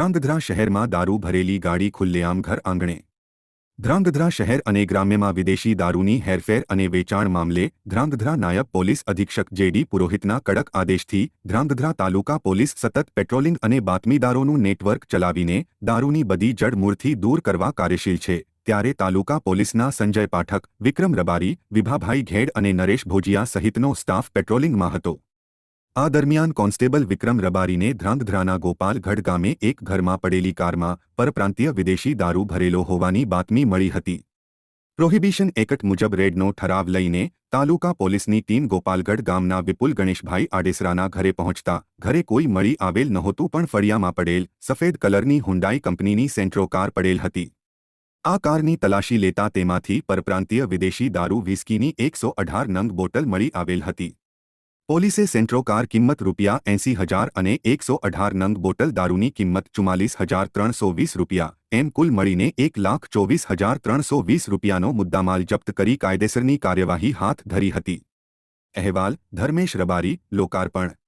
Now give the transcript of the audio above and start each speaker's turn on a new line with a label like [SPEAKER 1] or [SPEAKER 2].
[SPEAKER 1] ધ્રાંગધ્રા શહેરમાં દારૂ ભરેલી ગાડી ખુલ્લેઆમ ઘર આંગણે. ધ્રાંગધ્રા શહેર અને ગ્રામ્યમાં વિદેશી દારૂની હેરફેર અને વેચાણ મામલે ધ્રાંગધ્રા નાયબ પોલીસ અધિક્ષક જેડી પુરોહિતના કડક આદેશથી ધ્રાંગધ્રા તાલુકા પોલીસ સતત પેટ્રોલિંગ અને બાતમીદારોનું નેટવર્ક ચલાવીને દારૂની બધી જડમૂળથી દૂર કરવા કાર્યશીલ છે. ત્યારે તાલુકા પોલીસના સંજય પાઠક વિક્રમ રબારી, વિભાભાઈ ઘેડ અને નરેશ ભોજિયા સહિતનો સ્ટાફ પેટ્રોલિંગમાં હતો. આ દરમિયાન કોન્સ્ટેબલ વિક્રમ રબારીને ધ્રાંગધ્રાના ગોપાલગઢ ગામે એક ઘરમાં પડેલી કારમાં પરપ્રાંતીય વિદેશી દારૂ ભરેલો હોવાની બાતમી મળી હતી. પ્રોહિબિશન એકટ મુજબ રેડનો ઠરાવ લઈને તાલુકા પોલીસની ટીમ ગોપાલગઢ ગામના વિપુલ ગણેશભાઈ આડેસરાના ઘરે પહોંચતા ઘરે કોઈ મળી આવેલ નહોતું પણ ફળિયામાં પડેલ સફેદ કલરની હુંડાઈ કંપનીની સેન્ટ્રો કાર પડેલ હતી. આ કારની તલાશી લેતા તેમાંથી પરપ્રાંતીય વિદેશી દારૂ વિસ્કીની એકસો અઢાર નંગ બોટલ મળી આવેલ હતી. પોલીસે સેન્ટ્રો કાર કિંમત રૂપિયા એંસી હજાર અને એકસો અઢાર નંગ બોટલ દારૂની કિંમત ચુમ્માલીસ હજાર ત્રણસો વીસ રૂપિયા, એમ કુલ મળીને એક લાખ ચોવીસ હજાર ત્રણસો વીસ રૂપિયાનો મુદ્દામાલ જપ્ત કરી કાયદેસરની કાર્યવાહી હાથ ધરી હતી. અહેવાલ, ધર્મેશ રબારી, લોકાર્પણ.